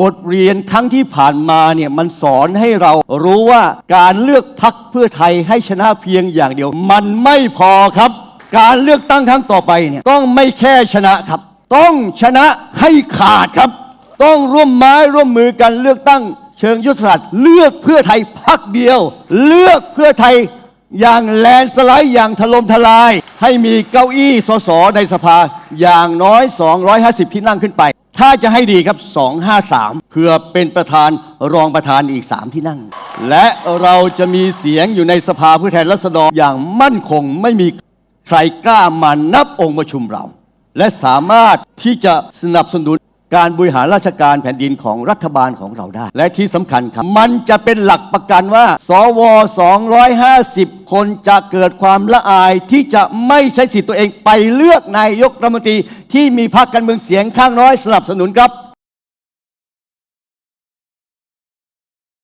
บทเรียนครั้งที่ผ่านมาเนี่ยมันสอนให้เรารู้ว่าการเลือกพักเพื่อไทยให้ชนะเพียงอย่างเดียว มันไม่พอครับ การเลือกตั้งครั้งต่อไปเนี่ยต้องไม่แค่ชนะครับ ต้องชนะให้ขาดครับ ต้องร่วมไม้ร่วมมือกันเลือกตั้ง เชิงยุทธศาสตร์ เลือกเพื่อไทยพักเดียว เลือกเพื่อไทย อย่างแลนสไลด์อย่างถล่มทลาย ให้มีเก้าอี้สสในสภาอย่างน้อย 250 ที่นั่งขึ้นไป ถ้าจะให้ดีครับ 253 เพื่อเป็นประธานรองประธานอีก 3 ที่นั่ง และเราจะมีเสียงอยู่ในสภาผู้แทนราษฎรอย่างมั่นคงไม่มีใครกล้ามานับองค์ประชุมเรา และสามารถที่จะสนับสนุน การบริหารราชการแผ่นดินของรัฐบาลของเราได้ และที่สำคัญครับ มันจะเป็นหลักประกันว่า สว 250 คนจะเกิดความละอายที่จะไม่ใช้สิทธิ์ตัวเองไปเลือกนายกรัฐมนตรีที่มีพรรคการเมืองเสียงข้างน้อยสนับสนุนครับ